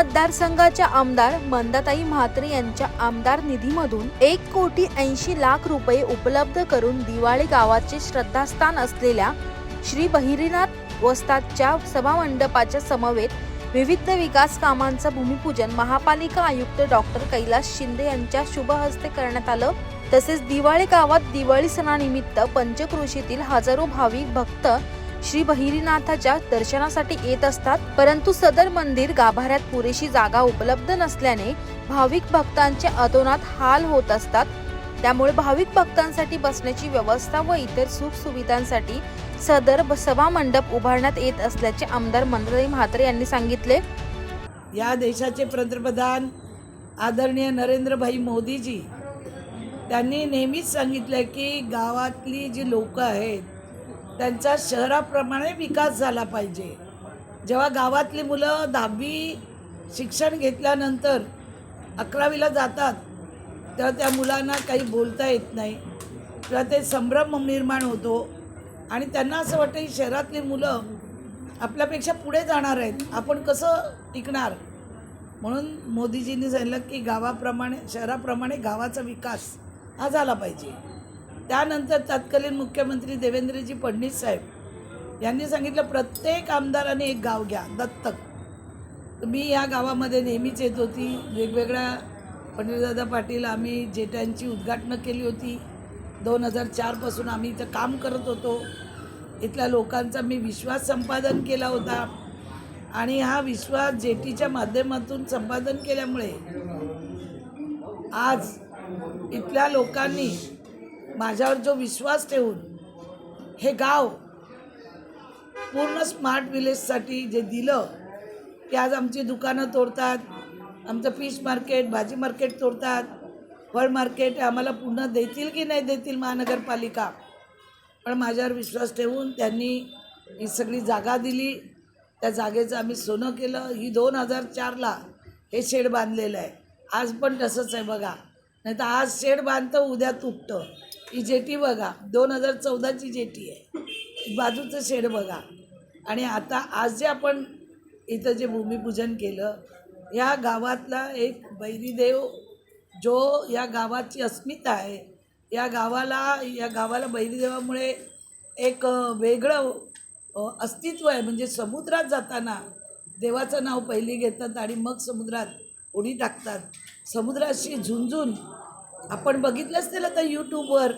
मतदारसंघाच्या आमदार मंदाताई म्हात्रे यांच्या आमदार निधीमधून एक कोटी ऐंशी लाख रुपये उपलब्ध करून दिवाळे गावाचे श्रद्धास्थान असलेल्या श्री बहिरीनाथ वस्तादच्या सभामंडपाच्या समवेत विविध विकास कामांचं भूमिपूजन महापालिका आयुक्त डॉक्टर कैलास शिंदे यांच्या शुभ हस्ते करण्यात आलं. तसेच दिवाळी गावात दिवाळी सणानिमित्त पंचक्रोशीतील हजारो भाविक भक्त श्री बहिरीनाथाच्या दर्शनासाठी येत असतात परंतु सदर मंदिर गाभाऱ्यात पुरेशी जागा उपलब्ध नसल्याने भाविक भक्तांचे अतोनात हाल होत असतात. त्यामुळे भाविक भक्तांसाठी बसण्याची व्यवस्था व इतर सुख सुविधांसाठी सदर सभा मंडप उभारण्यात येत असल्याचे आमदार मंदाताई म्हात्रे यांनी सांगितले. या देशाचे पंतप्रधान आदरणीय नरेंद्रभाई मोदीजी त्यांनी नेहमीच सांगितलं की गावातली जी लोकं आहेत त्यांचा शहराप्रमाणे विकास झाला पाहिजे. जेव्हा गावातली मुलं दहावी शिक्षण घेतल्यानंतर अकरावीला जातात तेव्हा त्या मुलांना काही बोलता येत नाही. किंवा ते संभ्रम निर्माण होतो. आणि त्यांना असं वाटतं की शहरातली मुलं आपल्यापेक्षा पुढे जाणार आहेत. आपण कसं टिकणार? म्हणून मोदीजींनी सांगितलं की गावाप्रमाणे शहराप्रमाणे गावाचा विकास हा झाला पाहिजे. त्यानंतर तत्कालीन मुख्यमंत्री देवेंद्रजी फडणवीस साहेब यांनी सांगितलं प्रत्येक आमदाराने एक गाव घ्या दत्तक. मी या गावामध्ये नेहमीच येत होती. वेगवेगळ्या पंडितदादा पाटील आम्ही जेट्यांची उद्घाटनं केली होती. दोन हजार चारपासून आम्ही इथं काम करत होतो. इथल्या लोकांचा मी विश्वास संपादन केला होता. आणि हा विश्वास जेटीच्या माध्यमातून संपादन केल्यामुळे आज इथल्या लोकांनी माझ्यावर जो विश्वास ठेवून हे गाव पूर्ण स्मार्ट विलेजसाठी जे दिलं की आज आमची दुकानं तोडतात आमचं फिश मार्केट भाजी मार्केट तोडतात फळ मार्केट आम्हाला पुन्हा देतील की नाही देतील महानगरपालिका? पण माझ्यावर विश्वास ठेवून त्यांनी ही सगळी जागा दिली. त्या जागेचं आम्ही सोनं केलं. ही दोन हजार चारला हे शेड बांधलेलं आहे. आज पण तसंच आहे बघा. नाही तर आज शेड बांधतं उद्या तुटतं. ही जेटी बघा. दोन हजार चौदाची जेटी आहे. बाजूचं शेड बघा. आणि आता आज जे आपण इथं जे भूमिपूजन केलं या गावातला एक बैरीदेव जो या गावाची अस्मिता आहे या गावाला या गावाला बैरीदेवामुळे एक वेगळं अस्तित्व आहे. म्हणजे समुद्रात जाताना देवाचं नाव पहिली घेतात आणि मग समुद्रात उडी टाकतात. समुद्राशी झुंजून आपण बघितलं असतील आता यूट्यूबवर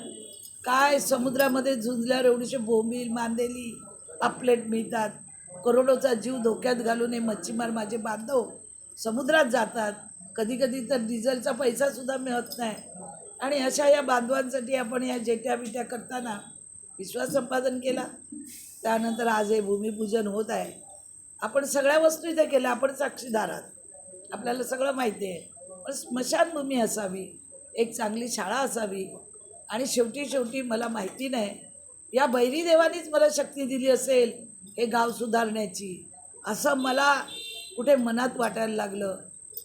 काय समुद्रामध्ये झुंजल्यावर एवढीशे बोंबील मांदेली पापलेट मिळतात. करोडोचा जीव धोक्यात घालून हे मच्छीमार माझे बांधव समुद्रात जातात. कधी कधी तर डिझेलचा पैसासुद्धा मिळत नाही. आणि अशा या बांधवांसाठी आपण या जेट्या बिट्या करताना विश्वास संपादन केला. त्यानंतर आज हे भूमिपूजन होत आहे. आपण सगळ्या वस्तू इथे केल्या. आपण साक्षीदार आहात. आपल्याला सगळं माहिती आहे. पण स्मशानभूमी असावी. एक चांगली शाळा असावी. आणि शेवटी शेवटी मला माहिती नाही या बैरी देवानीच मला शक्ती दिली असेल हे गाव सुधारण्याची असं मला कुठे मनात वाटायला लागलं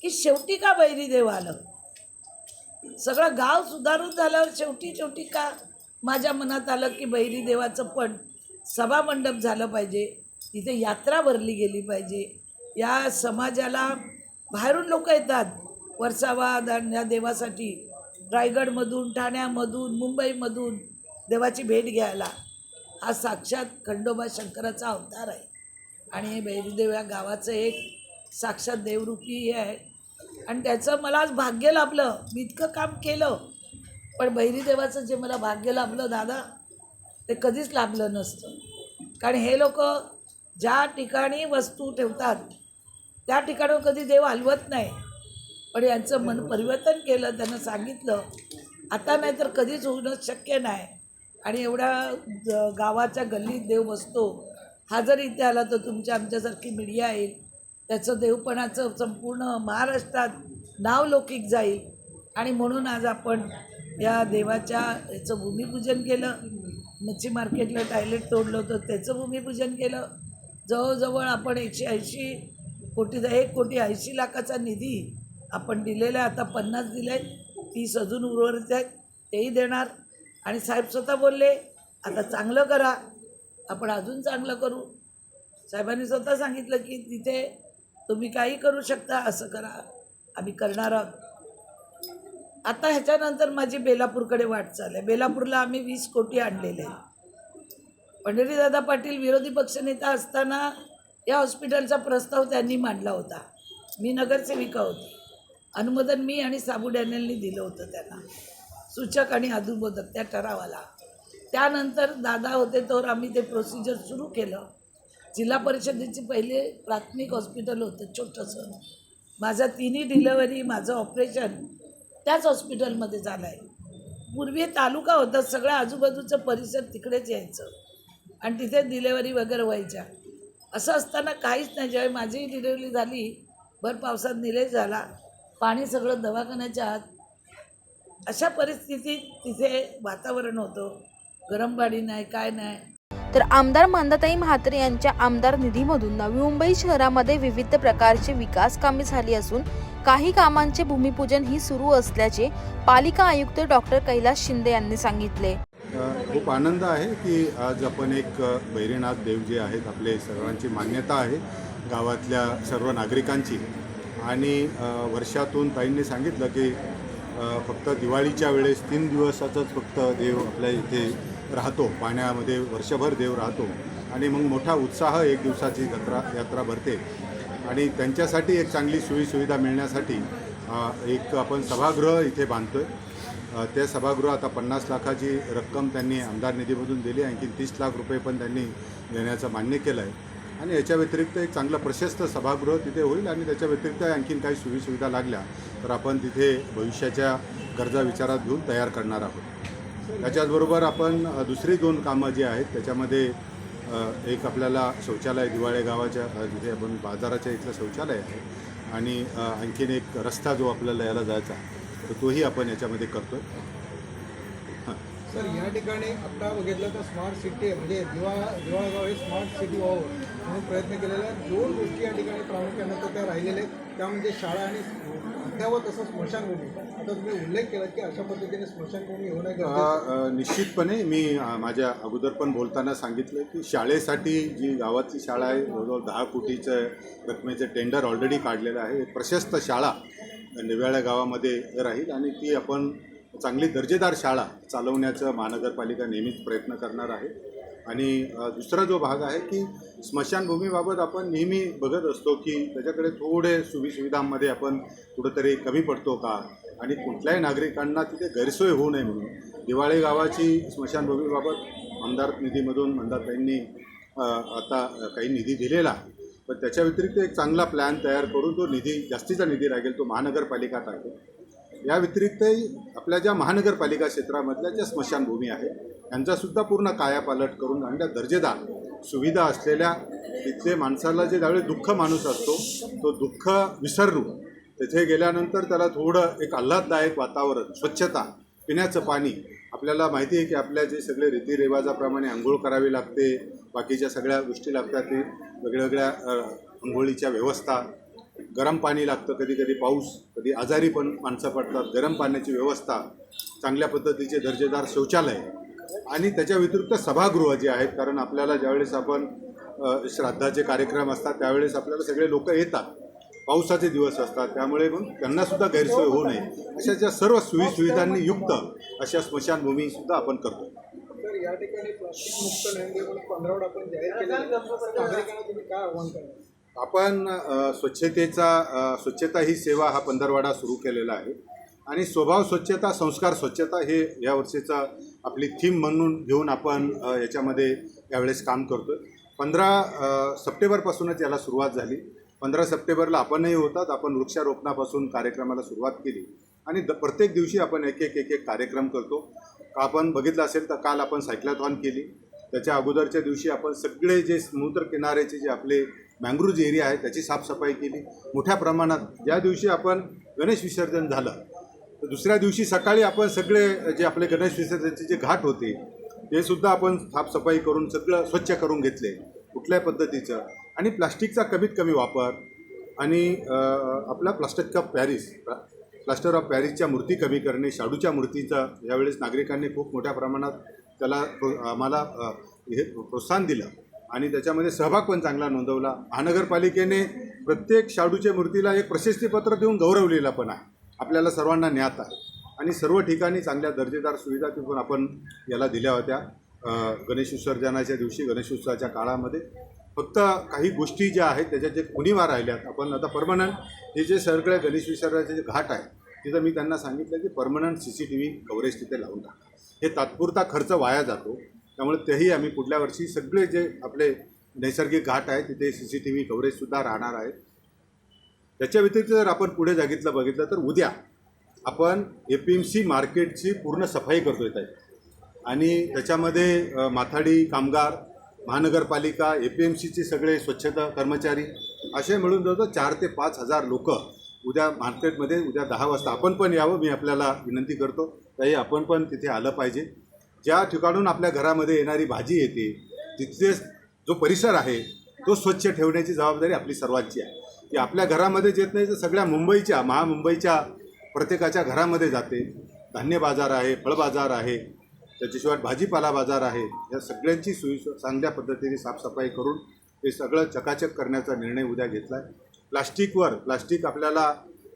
की शेवटी का बैरी देव आलं? सगळं गाव सुधारून झाल्यावर शेवटी शेवटी का माझ्या मनात आलं की बैरी देवाचं पण सभामंडप झालं पाहिजे तिथे यात्रा भरली गेली पाहिजे. या समाजाला बाहेरून लोक येतात वर्षावाद या देवासाठी. रायगडमधून ठाण्यामधून मुंबईमधून देवाची भेट घ्यायला हा साक्षात खंडोबा शंकराचा अवतार आहे. आणि हे बैरीदेव या गावाचं एक साक्षात देवरूपी हे आहे. आणि त्याचं मला आज भाग्य लाभलं. मी इतकं काम केलं. पण बैरीदेवाचं जे मला भाग्य लाभलं दादा ते कधीच लाभलं नसतं. कारण हे लोक ज्या ठिकाणी वस्तू ठेवतात त्या ठिकाणावर कधी देव हलवत नाही. पण यांचं मन परिवर्तन केलं त्यांना सांगितलं आता नाही तर कधीच होणं शक्य नाही. आणि एवढ्या गावाच्या गल्लीत देव बसतो. हा जर इथे आला तर तुमच्या आमच्यासारखी मीडिया येईल. त्याचं देवपणाचं संपूर्ण महाराष्ट्रात नाव लौकिक जाईल. आणि म्हणून आज आपण या देवाच्या याचं भूमिपूजन केलं. मच्छी मार्केटला टॉयलेट तोडलं होतं त्याचं भूमिपूजन केलं. जवळजवळ आपण एकशे ऐंशी कोटीचा एक कोटी ऐंशी लाखाचा निधी आपण दिलेलं आहे आता पन्नास दिले आहेत तीस अजून उर्वरित आहेत तेही देणार. आणि साहेब स्वतः बोलले आता चांगलं करा आपण अजून चांगलं करू. साहेबांनी स्वतः सांगितलं की तिथे तुम्ही काही करू शकता असं करा आम्ही करणार आहोत. आता ह्याच्यानंतर माझी बेलापूरकडे वाटचाल आहे बेलापूरला आम्ही वीस कोटी आणलेले आहे पंढरीदादा पाटील विरोधी पक्षनेता असताना या हॉस्पिटलचा प्रस्ताव त्यांनी मांडला होता. मी नगरसेविका होती. अनुमोदन मी आणि साबू डॅनियलनी दिलं होतं त्यांना. सूचक आणि अधुबोधक त्या ठरावाला. त्यानंतर दादा होते तर आम्ही ते प्रोसिजर सुरू केलं. जिल्हा परिषदेचे पहिले प्राथमिक हॉस्पिटल होतं छोटंसं. माझा तिन्ही डिलेवरी माझं ऑपरेशन त्याच हॉस्पिटलमध्ये झालं आहे पूर्वी तालुका होता सगळं आजूबाजूचं परिसर तिकडेच यायचं. आणि तिथे डिलेवरी वगैरे व्हायच्या. असं असताना काहीच नाही ज्यावेळी माझीही डिलेवरी झाली भर पावसात निलेश झाला. पाणी सगळं दवाखान्याच्या आत. अशा परिस्थितीत तिथे वातावरण होतं. गरम गाडी नाही काय नाही. तर आमदार मंदाताई म्हात्रे यांच्या आमदार निधीमधून नवी मुंबई शहरामध्ये विविध प्रकारची विकास कामे झाली असून काही कामांचे भूमिपूजन ही सुरू असल्याचे पालिका आयुक्त डॉक्टर कैलास शिंदे यांनी सांगितले. खूप आनंद आहे की आज आपण एक भैरीनाथ देव जे आहेत आपले सर्वांची मान्यता आहे. गावातल्या सर्व नागरिकांची. आणि वर्षातून ताईंनी सांगितलं की फक्त दिवाळीच्या वेळेस तीन दिवसाचाच फक्त देव आपल्या इथे राहतो पाण्यामध्ये वर्षभर देव राहतो. आणि मग मोठा उत्साह एक दिवसाची जत्रा यात्रा भरते. आणि त्यांच्यासाठी एक चांगली सोयीसुविधा मिळण्यासाठी एक आपण सभागृह इथे बांधतो आहे त्या सभागृह आता पन्नास लाखाची रक्कम त्यांनी आमदार निधीमधून दिली आणखी तीस लाख रुपये पण त्यांनी देण्याचं मान्य केलं आहे आणि याच्या व्यतिरिक्त एक चांगलं प्रशस्त सभागृह तिथे होईल आणि त्याच्या व्यतिरिक्त आणखीन काही सोयीसुविधा लागल्या तर आपण तिथे भविष्याच्या गरजा विचारात घेऊन तयार करणार आहोत. त्याच्याचबरोबर आपण दुसरी दोन कामं जी आहेत त्याच्यामध्ये एक आपल्याला शौचालय दिवाळे गावाच्या जिथे आपण बाजाराच्या इथलं शौचालय आहे आणि आणखीन एक रस्ता जो आपल्याला यायला जायचा तर तोही आपण याच्यामध्ये करतो सर या ठिकाणी आता बघितलं तर स्मार्ट सिटी म्हणजे दिवा दिवाळगाव हे स्मार्ट सिटी व्हावं म्हणून प्रयत्न केलेला आहे. दोन गोष्टी या ठिकाणी प्रामुख्यानं तर त्या राहिलेल्या आहेत. त्या म्हणजे शाळा आणि अद्यावत असं स्मशानभूमी. आता तुम्ही उल्लेख केला की अशा पद्धतीने स्मशानभूमी आहे. अ, निश्चितपणे मी माझ्या अगोदर पण बोलताना सांगितलं की शाळेसाठी जी गावातली शाळा आहे जवळजवळ दहा कोटीचं रकमेचं टेंडर ऑलरेडी काढलेलं आहे. प्रशस्त शाळा निव्याळ्या गावामध्ये राहील आणि ती आपण चांगली दर्जेदार शाळा चालवण्याचं महानगरपालिका नेहमीच प्रयत्न करणार आहे. आणि दुसरा जो भाग आहे की स्मशानभूमीबाबत आपण नेहमी बघत असतो की त्याच्याकडे थोडे सुविसुविधांमध्ये आपण कुठंतरी कमी पडतो का? आणि कुठल्याही नागरिकांना तिथे गैरसोय होऊ नये म्हणून. दिवाळी गावाची स्मशानभूमीबाबत आमदार निधीमधून मंदाताईंनी आता काही निधी दिलेला आहे. पण त्याच्या व्यतिरिक्त एक चांगला प्लॅन तयार करून तो निधी जास्तीचा निधी लागेल तो महानगरपालिका टाकेल या व्यतिरिक्तही आपल्या ज्या महानगरपालिका क्षेत्रामधल्या ज्या स्मशानभूमी आहेत त्यांचासुद्धा पूर्ण कायापालट करून आणि त्या दर्जेदार सुविधा असलेल्या तिथले माणसाला जे त्यावेळी दुःख माणूस असतो तो दुःख विसरून तिथे गेल्यानंतर त्याला थोडं एक आल्हाददायक वातावरण स्वच्छता पिण्याचं पाणी आपल्याला माहिती आहे की आपल्या जे सगळे रीतिरिवाजाप्रमाणे आंघोळ करावी लागते बाकीच्या सगळ्या गोष्टी लागतात ते वेगळ्या वेगळ्या आंघोळीच्या व्यवस्था गरम पाणी लागतं कधी कधी पाऊस कधी आजारी पण माणसं पडतात. गरम पाण्याची व्यवस्था चांगल्या पद्धतीचे दर्जेदार शौचालय आणि त्याच्या व्यतिरिक्त सभागृह जे आहेत कारण आपल्याला ज्यावेळेस आपण श्राद्धाचे कार्यक्रम असतात त्यावेळेस आपल्याला सगळे लोक येतात. पावसाचे दिवस असतात त्यामुळे मग त्यांनासुद्धा गैरसोय होऊ नये. अशा ज्या सर्व सोयीसुविधांनी युक्त अशा स्मशानभूमीसुद्धा आपण करतो. या ठिकाणी प्लास्टिक मुक्त आपण जाहीर नागरिकांना तुम्ही काय आव्हान करणार? आपण स्वच्छतेचा स्वच्छता ही सेवा हा पंधरवाडा सुरू केलेला आहे. आणि स्वभाव स्वच्छता संस्कार स्वच्छता हे या वर्षीचा आपली थीम म्हणून घेऊन आपण याच्यामध्ये यावेळेस काम करतो आहे पंधरा सप्टेंबरपासूनच याला सुरुवात झाली. पंधरा सप्टेंबरला आपणही होतात. आपण वृक्षारोपणापासून कार्यक्रमाला सुरुवात केली. आणि द प्रत्येक दिवशी आपण एक एक एक एक कार्यक्रम करतो. आपण बघितलं असेल तर काल आपण सायक्लाथॉन केली. त्याच्या अगोदरच्या दिवशी आपण सगळे जे समुद्र किनाऱ्याचे जे आपले मँग्रोज एरिया आहे त्याची साफसफाई केली. मोठ्या प्रमाणात ज्या दिवशी आपण गणेश विसर्जन झालं तर दुसऱ्या दिवशी सकाळी आपण सगळे जे आपले गणेश विसर्जनचे जे घाट होते ते सुद्धा आपण साफसफाई करून सगळं स्वच्छ करून घेतले कुठल्या पद्धतीचं. आणि प्लास्टिकचा कमीत कमी वापर आणि आपला plastic of Paris plaster of पॅरिसच्या मूर्ती कमी करणे शाडूच्या मूर्तीचा यावेळेस नागरिकांनी खूप मोठ्या प्रमाणात त्याला प्रो- आम्हाला हे प्रोत्साहन दिलं. आणि त्याच्यामध्ये सहभाग पण चांगला नोंदवला. महानगरपालिकेने प्रत्येक शाडूच्या मूर्तीला एक प्रशस्तीपत्र देऊन गौरवलेला पण आहे. आपल्याला सर्वांना ज्ञात आहे. आणि सर्व ठिकाणी चांगल्या दर्जेदार सुविधा तिथून आपण याला दिल्या होत्या. गणेश विसर्जनाच्या दिवशी गणेशोत्सवाच्या काळामध्ये. फक्त काही गोष्टी ज्या आहेत त्याच्यात जे उणीवा राहिल्यात आपण आता परमनंट हे जे सगळे गणेश विसर्जनाचे जे घाट आहे तिथं मी त्यांना सांगितलं की permanent C C T V coverage तिथे लावून टाका. हे तात्पुरता खर्च वाया जातो. त्यामुळे तेही आम्ही पुढल्या वर्षी सगळे जे आपले नैसर्गिक घाट आहेत तिथे सी सी टी व्ही कव्हरेजसुद्धा राहणार आहे. त्याच्या व्यतिरिक्त जर आपण पुढे जागितलं बघितलं तर उद्या आपण ए पी एम सी मार्केटची पूर्ण सफाई करतो येत आहे आणि त्याच्यामध्ये माथाडी कामगार महानगरपालिका ए पी एम सीचे सगळे स्वच्छता कर्मचारी असे मिळून जवळजवळ चार ते पाच हजार लोक उद्या मार्केटमध्ये उद्या दहा वाजता आपण पण यावं मी आपल्याला विनंती करतो. ताई आपण पण तिथे आलं पाहिजे. ज्या ठिकाणून आपल्या घरामध्ये येणारी भाजी येते तिथे जो परिसर आहे तो स्वच्छ ठेवण्याची जबाबदारी आपली सर्वांची आहे. की आपल्या घरामध्ये येत नाही तर सगळ्या मुंबईच्या महामुंबईच्या प्रत्येकाच्या घरामध्ये जाते. धान्य बाजार आहे फळ बाजार आहे त्याच्याशिवाय भाजीपाला बाजार आहे. या सगळ्यांची सोयी चांगल्या पद्धतीने साफसफाई करून हे सगळं चकाचक करण्याचा निर्णय उद्या घेतला आहे प्लास्टिकवर प्लास्टिक आपल्याला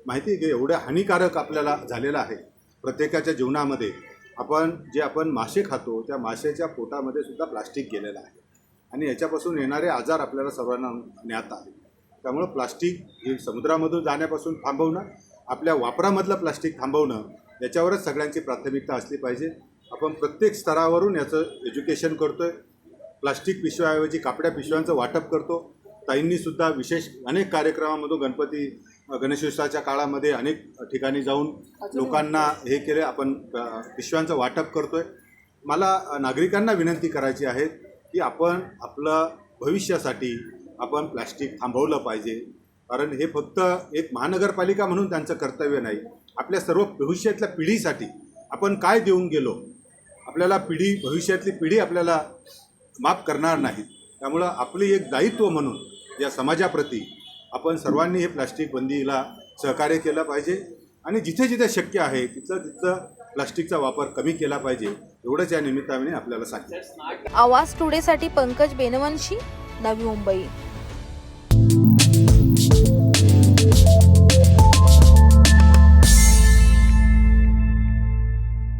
माहिती आहे की एवढं हानिकारक आपल्याला झालेलं आहे. प्रत्येकाच्या जीवनामध्ये आपण जे आपण मासे खातो त्या माशाच्या पोटामध्ये सुद्धा प्लास्टिक गेलेलं आहे. आणि याच्यापासून येणारे आजार आपल्याला सर्वांना ज्ञात आहे त्यामुळं प्लास्टिक हे समुद्रामधून जाण्यापासून थांबवणं आपल्या वापरामधलं प्लास्टिक थांबवणं याच्यावरच सगळ्यांची प्राथमिकता असली पाहिजे. आपण प्रत्येक स्तरावरून याचं एज्युकेशन करतो आहे प्लास्टिक पिशव्याऐवजी कापड्या पिशव्यांचं वाटप करतो. ताईंनीसुद्धा विशेष अनेक कार्यक्रमामधून गणपती गणेशोत्सवाच्या काळामध्ये अनेक ठिकाणी जाऊन लोकांना हे केले. आपण पिशव्यांचं वाटप करतोय. मला नागरिकांना विनंती करायची आहे की आपण आपलं भविष्यासाठी आपण प्लॅस्टिक थांबवलं पाहिजे. कारण हे फक्त एक महानगरपालिका म्हणून त्यांचं कर्तव्य नाही. आपल्या सर्व भविष्यातल्या पिढीसाठी आपण काय देऊन गेलो? आपल्याला पिढी भविष्यातली पिढी आपल्याला माफ करणार नाही. त्यामुळं आपली एक दायित्व म्हणून या समाजाप्रती आपण सर्वांनी हे प्लास्टिक बंदीला सहकार्य केलं पाहिजे. आणि जिथे जिथे शक्य आहे तिथं तिथं प्लास्टिकचा वापर कमी केला पाहिजे एवढंच या निमित्ताने आपल्याला सांगितलं. आवाज टुडेसाठी पंकज बेनवंशी नवी मुंबई.